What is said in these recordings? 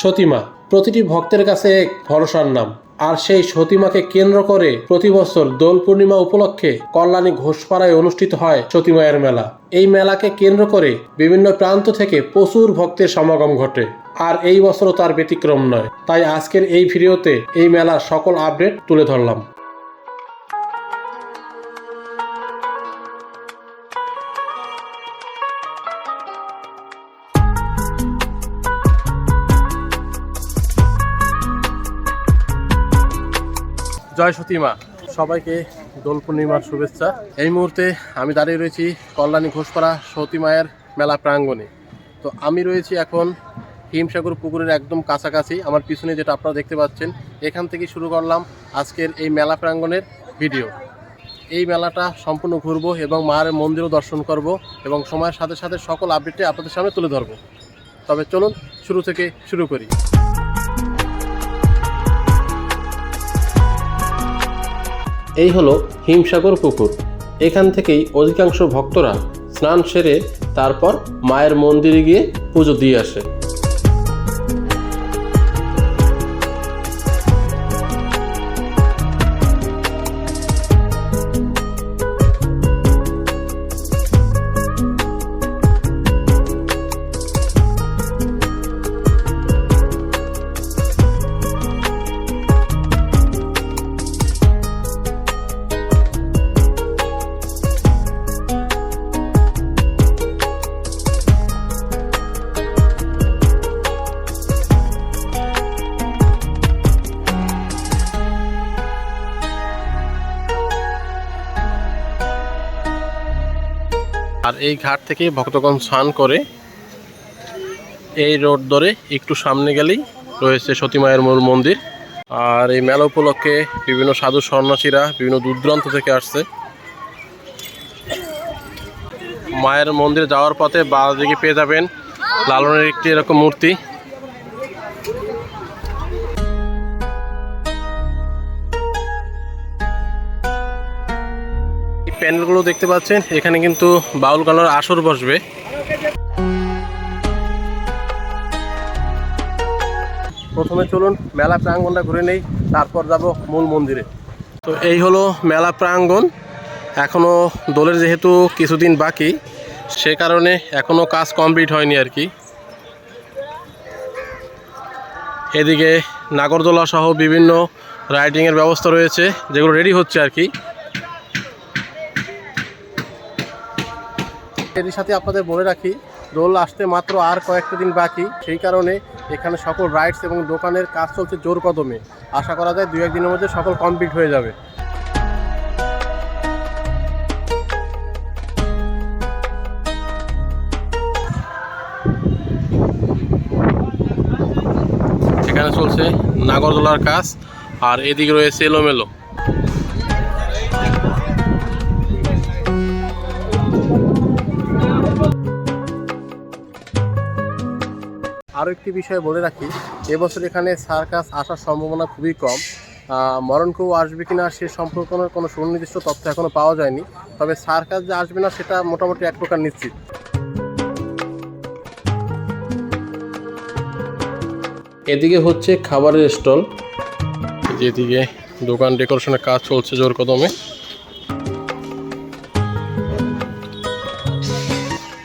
সতীমা, প্রতিটি ভক্তের কাছে এক ভরসার নাম। আর সেই সতীমাকে কেন্দ্র করে প্রতি বছর দোল পূর্ণিমা উপলক্ষে কল্যাণী ঘোষপাড়ায় অনুষ্ঠিত হয় সতীমায়ের মেলা। এই মেলাকে কেন্দ্র করে বিভিন্ন প্রান্ত থেকে প্রচুর ভক্তের সমাগম ঘটে। আর এই বছরও তার ব্যতিক্রম নয়। তাই আজকের এই ভিডিওতে এই মেলার সকল আপডেট তুলে ধরলাম। জয় সতীমা সবাইকে দোল পূর্ণিমার শুভেচ্ছা। এই মুহূর্তে আমি দাঁড়িয়ে রয়েছি কল্যাণী ঘোষপাড়া সতী মায়ের মেলা প্রাঙ্গণে। তো আমি রয়েছি এখন হিমসাগর পুকুরের একদম কাছাকাছি, আমার পিছনে যেটা আপনারা দেখতে পাচ্ছেন, এখান থেকে শুরু করলাম আজকের এই মেলা প্রাঙ্গণের ভিডিও। এই মেলাটা সম্পূর্ণ ঘুরবো এবং মায়ের মন্দিরও দর্শন করব এবং সময়ের সাথে সাথে সকল আপডেটে আপনাদের সামনে তুলে ধরবো। তবে চলুন, শুরু থেকে শুরু করি। এই হলো হিমসাগর পুকুর। এখান থেকেই অধিকাংশ ভক্তরা স্নান সেরে তারপর মায়ের মন্দিরে গিয়ে পুজো দিয়ে আসে। এই ঘাট থেকে ভক্তগণ স্নান করে এই রোড ধরে একটু সামনে গেলেই রয়েছে সতী মায়ের মূল মন্দির। আর এই মেলা উপলক্ষে বিভিন্ন সাধু সন্ন্যাসীরা বিভিন্ন দূরদূরান্ত থেকে আসছে। মায়ের মন্দিরে যাওয়ার পথে বাঁ দিকে পেয়ে যাবেন লালনের একটি এরকম মূর্তি। এই প্যান্ডেলগুলো দেখতে পাচ্ছেন, এখানে কিন্তু বাউল গানোর আসর বসবে। প্রথমে চলুন, মেলা প্রাঙ্গণটা ঘুরে নেই, তারপর যাব মূল মন্দিরে। তো এই হলো মেলা প্রাঙ্গন এখনও দোলের যেহেতু কিছুদিন বাকি, সে কারণে এখনও কাজ কমপ্লিট হয়নি আর কি। এদিকে নাগরদোলা সহ বিভিন্ন রাইডিংয়ের ব্যবস্থা রয়েছে, যেগুলো রেডি হচ্ছে আর কি। এরই সাথে আপনাদের বলে রাখি, দোল আসতে মাত্র আর কয়েকটা দিন বাকি। সেই কারণে এখানে সকল রাইডস এবং দোকানের কাজ চলছে জোর কদমে। আশা করা যায় দু একদিনের মধ্যে সকল কমপ্লিট হয়ে যাবে। এখানে চলছে নাগরদোলার কাজ, আর এদিকে রয়েছে এলোমেলো। আরও একটি বিষয় বলে রাখি এবছর এখানে সার্কাস আসার সম্ভাবনা খুবই কম। আহ, মরণ কেউ আসবে কিনা সে সম্পর্কে কোনো সুনির্দিষ্ট তথ্য এখনও পাওয়া যায়নি। তবে সার্কাস যে আসবে না সেটা মোটামুটি এক প্রকার নিশ্চিত। এদিকে হচ্ছে খাবারের স্টল। যেদিকে দোকান ডেকোরেশনের কাজ চলছে জোর কদমে।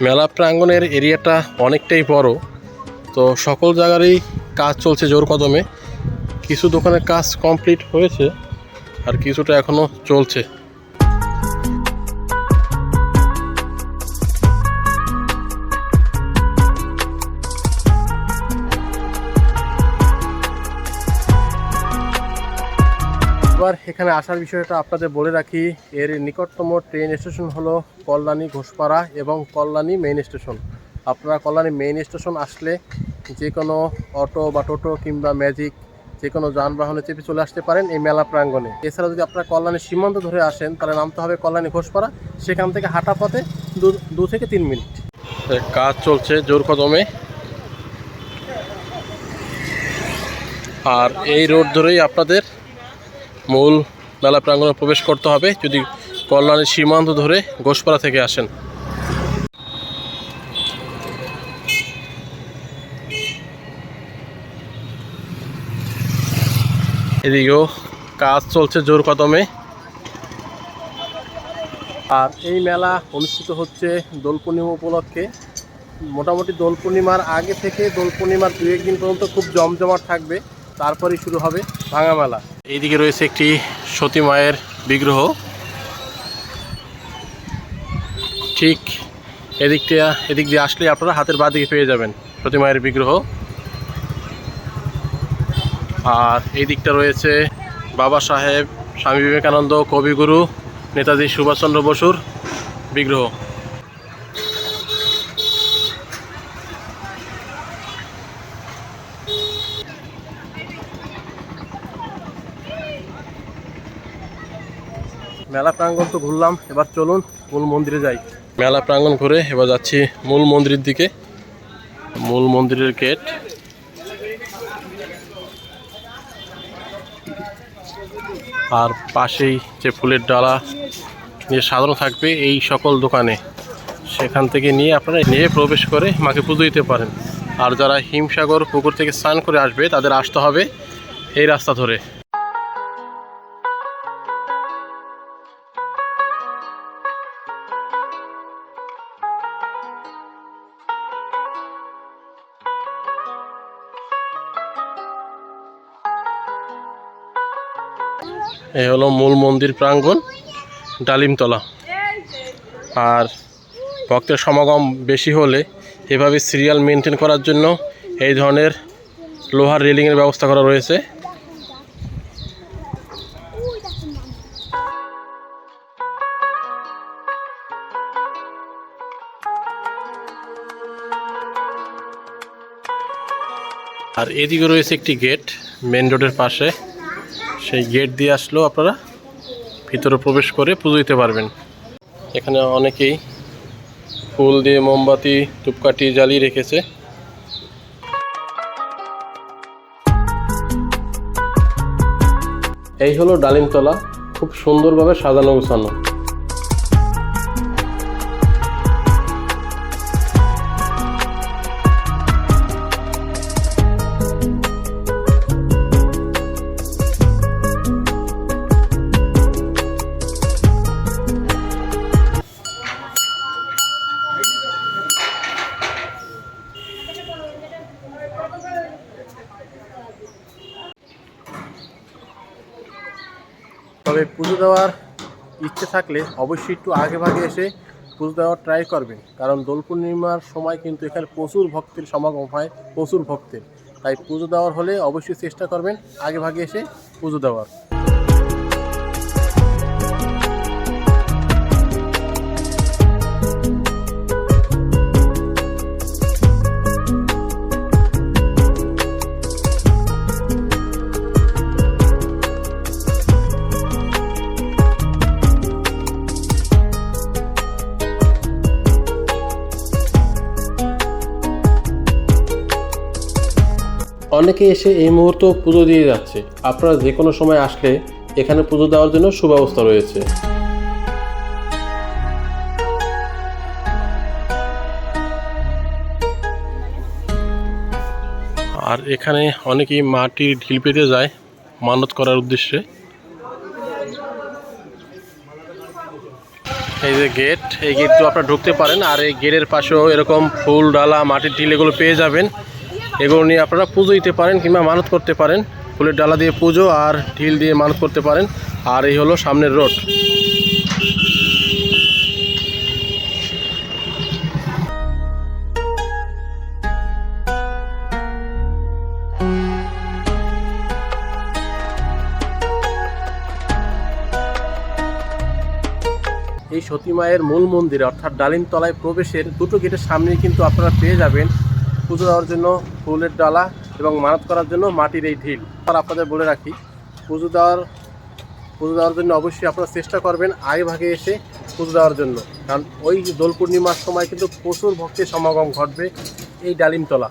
মেলা প্রাঙ্গণের এরিয়াটা অনেকটাই বড়। তো সকল জায়গারই কাজ চলছে জোর কদমে। কিছু দোকানের কাজ কমপ্লিট হয়েছে আর কিছুটা এখনও চলছে। এবার এখানে আসার বিষয়টা আপনাদের বলে রাখি, এর নিকটতম ট্রেন স্টেশন হলো কল্যাণী ঘোষপাড়া এবং কল্যাণী মেইন স্টেশন আপনারা কল্যাণী মেইন স্টেশন আসলে যে কোনো অটো বা টোটো কিংবা ম্যাজিক যে কোনো যানবাহনে চেপে চলে আসতে পারেন এই মেলা প্রাঙ্গণে। এছাড়া যদি আপনারা কল্যাণী সীমান্ত ধরে আসেন, তাহলে নামতে হবে কল্যাণী ঘোষপাড়া। সেখান থেকে হাঁটা পথে দু থেকে তিন মিনিট। কাজ চলছে জোর কদমে। আর এই রোড ধরেই আপনাদের মূল মেলা প্রাঙ্গণে প্রবেশ করতে হবে। যদি কল্যাণী সীমান্ত ধরে ঘোষপাড়া থেকে আসেন। এদিকেও কাজ চলছে জোর কদমে। আর এই মেলা অনুষ্ঠিত হচ্ছে দোল পূর্ণিমা উপলক্ষে। মোটামুটি দোল পূর্ণিমার আগে থেকে দোল পূর্ণিমার দু একদিন পর্যন্ত খুব জমজমাট থাকবে। তারপরেই শুরু হবে ভাঙা মেলা। এইদিকে রয়েছে একটি সতী মায়ের বিগ্রহ। ঠিক এদিকটা এদিক দিয়ে আসলে আপনারা হাতের বাঁ দিকে পেয়ে যাবেন সতী মায়ের বিগ্রহ। আর এই দিকটা রয়েছে বাবা সাহেব, স্বামী বিবেকানন্দ, কবিগুরু, নেতাজি সুভাষচন্দ্র বসুর বিগ্রহ। মেলা প্রাঙ্গণ তো ঘুরলাম, এবার চলুন মূল মন্দিরে যাই। মেলা প্রাঙ্গণ ঘুরে এবার যাচ্ছি মূল মন্দিরের দিকে। মূল মন্দিরের গেট। আর পাশেই যে ফুলের ডালা যে সাধারণ থাকবে এই সকল দোকানে। সেখান থেকে নিয়ে আপনারা নিয়ে প্রবেশ করে মাকে পুজো দিতে পারেন। আর যারা হিমসাগর পুকুর থেকে স্নান করে আসবে, তাদের আসতে হবে এই রাস্তা ধরে। এই হলো মূল মন্দির প্রাঙ্গণ, ডালিমতলা। আর ভক্তের সমাগম বেশি হলে এভাবে সিরিয়াল মেনটেন করার জন্য এই ধরনের লোহার রেলিংয়ের ব্যবস্থা করা রয়েছে। আর এদিকে রয়েছে একটি গেট, মেন রোডের পাশে। সেই গেট দিয়ে আসলেও আপনারা ভিতরে প্রবেশ করে পুজো দিতে পারবেন। এখানে অনেকেই ফুল দিয়ে মোমবাতি, ধূপকাঠি জ্বালিয়ে রেখেছে। এই হলো ডালিমতলা। খুব সুন্দরভাবে সাজানো গোছানো। তবে পুজো দেওয়ার ইচ্ছে থাকলে অবশ্যই একটু আগে ভাগে এসে পুজো দেওয়ার ট্রাই করবেন। কারণ দোল পূর্ণিমার সময় কিন্তু এখানে প্রচুর ভক্তের সমাগম হয়, প্রচুর ভক্তের। তাই পুজো দেওয়ার হলে অবশ্যই চেষ্টা করবেন আগে ভাগে এসে পুজো দেওয়ার। অনেকে এসে এই মুহূর্ত পুজো দিয়ে যাচ্ছে। আপনারা যে কোনো সময় আসলে এখানে পুজো দেওয়ার জন্য সুব্যবস্থা রয়েছে। আর এখানে অনেকেই মাটির ঢিল পেতে যায় মানত করার উদ্দেশ্যে। এই যে গেট, এই গেট তো আপনারা ঢুকতে পারেন, আর এই গেটের পাশেও এরকম ফুল, ডালা, মাটির ঢিল এগুলো পেয়ে যাবেন। এগুলো নিয়ে আপনারা পুজো দিতে পারেন কিংবা মানত করতে পারেন। ফুলের ডালা দিয়ে পুজো আর ঢিল দিয়ে মানত করতে পারেন। আর এই হলো সামনের রোড। এই সতী মায়ের মূল মন্দিরে অর্থাৎ ডালিমতলায় প্রবেশের দুটো গেটের সামনেই কিন্তু আপনারা পেয়ে যাবেন পুজো দেওয়ার জন্য ফুলের ডালা এবং মানত করার জন্য মাটির এই ঢিল। আর আপনাদের বলে রাখি, পুজো দেওয়ার পুজো দেওয়ার জন্য অবশ্যই আপনারা চেষ্টা করবেন আগে ভাগে এসে পুজো দেওয়ার জন্য। কারণ ওই দোল পূর্ণিমার সময় কিন্তু প্রচুর ভক্তের সমাগম ঘটবে এই ডালিমতলা।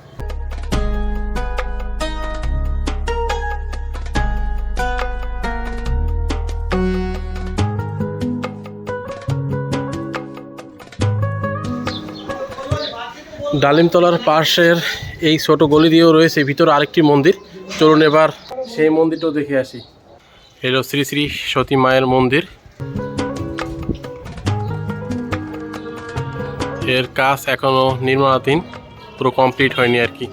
ডালিমতলার পাশের এই ছোট গলি দিয়েও রয়েছে ভিতরে আরেকটি মন্দির। চলুন এবার সেই মন্দিরটাও দেখে আসি। হলো শ্রী শ্রী সতী মায়ের মন্দির। এর কাজ এখনও নির্মাণাধীন, পুরো কমপ্লিট হয়নি আর কি।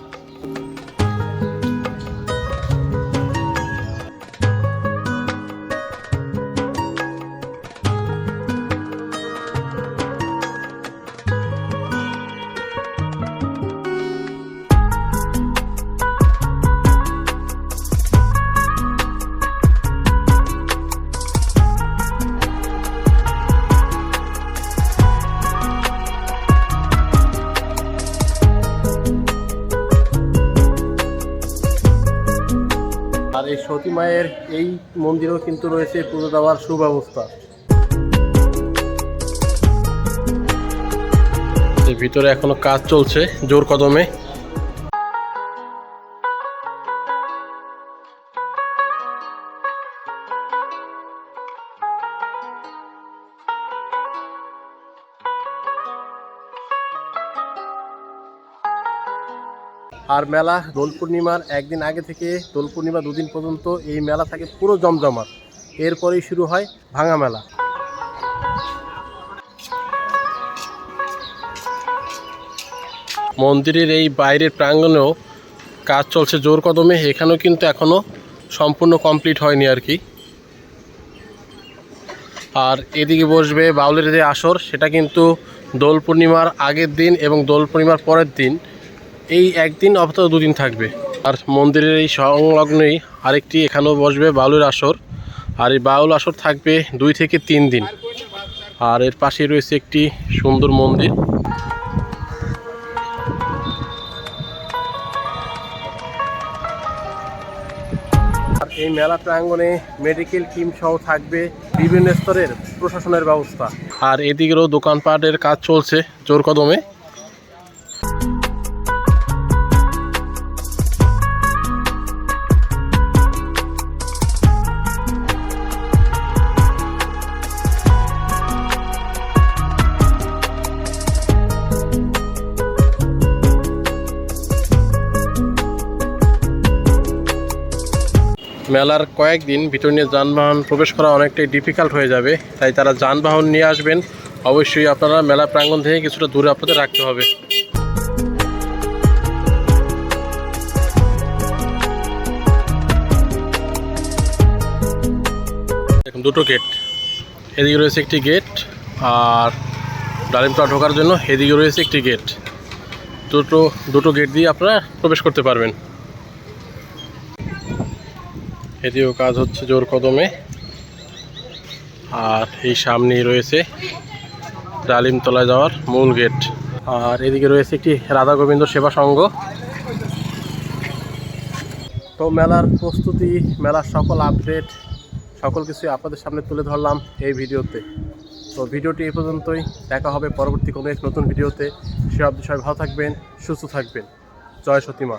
আর এই সতী মায়ের এই মন্দিরেও কিন্তু রয়েছে পুজো দেওয়ার সুব্যবস্থা। ভিতরে এখনও কাজ চলছে জোর কদমে। আর মেলা দোল পূর্ণিমার একদিন আগে থেকে দোল পূর্ণিমা দুদিন পর্যন্ত এই মেলা থাকে পুরো জমজমাট। এরপরেই শুরু হয় ভাঙা মেলা। মন্দিরের এই বাইরের প্রাঙ্গণেও কাজ চলছে জোর কদমে, এখানেও কিন্তু এখনও সম্পূর্ণ কমপ্লিট হয়নি আর কি। আর এদিকে বসবে বাউলের যে আসর, সেটা কিন্তু দোল পূর্ণিমার আগের দিন এবং দোল পূর্ণিমার পরের দিন এই একদিন অথবা দুদিন থাকবে। আর মন্দিরের এই সংলগ্নেই আরেকটি এখানেও বসবে বাউলের আসর। আর এই বাউল আসর থাকবে দুই থেকে তিন দিন। আর এর পাশে রয়েছে একটি সুন্দর মন্দির। আর এই মেলা প্রাঙ্গণে মেডিকেল টিম সহ থাকবে বিভিন্ন স্তরের প্রশাসনের ব্যবস্থা। আর এদিকেরও দোকানপাটের কাজ চলছে জোর কদমে মেলার কয়েকদিন ভিতর নিয়ে যানবাহন প্রবেশ করা অনেকটাই ডিফিকাল্ট হয়ে যাবে, তাই তারা যানবাহন নিয়ে আসবেন। অবশ্যই আপনারা মেলা প্রাঙ্গণ থেকে কিছুটা দূরে আপনাদের রাখতে হবে। দেখুন, দুটো গেট এদিকে রয়েছে একটি গেট আর ডালিমতলা ঢোকার জন্য এদিকে রয়েছে একটি গেট দুটো দুটো গেট দিয়ে আপনারা প্রবেশ করতে পারবেন। এদিকেও কাজ হচ্ছে জোর কদমে। আর এই সামনেই রয়েছে ডালিমতলায় যাওয়ার মূল গেট। আর এদিকে রয়েছে একটি রাধা গোবিন্দ সেবা সংঘ। তো মেলার প্রস্তুতি, মেলার সকল আপডেট, সকল কিছু আপনাদের সামনে তুলে ধরলাম এই ভিডিওতে। তো ভিডিওটি এই পর্যন্তই। দেখা হবে পরবর্তী কোনো এক নতুন ভিডিওতে। সে আপনি সবাই ভালো থাকবেন, সুস্থ থাকবেন। জয় সতীমা।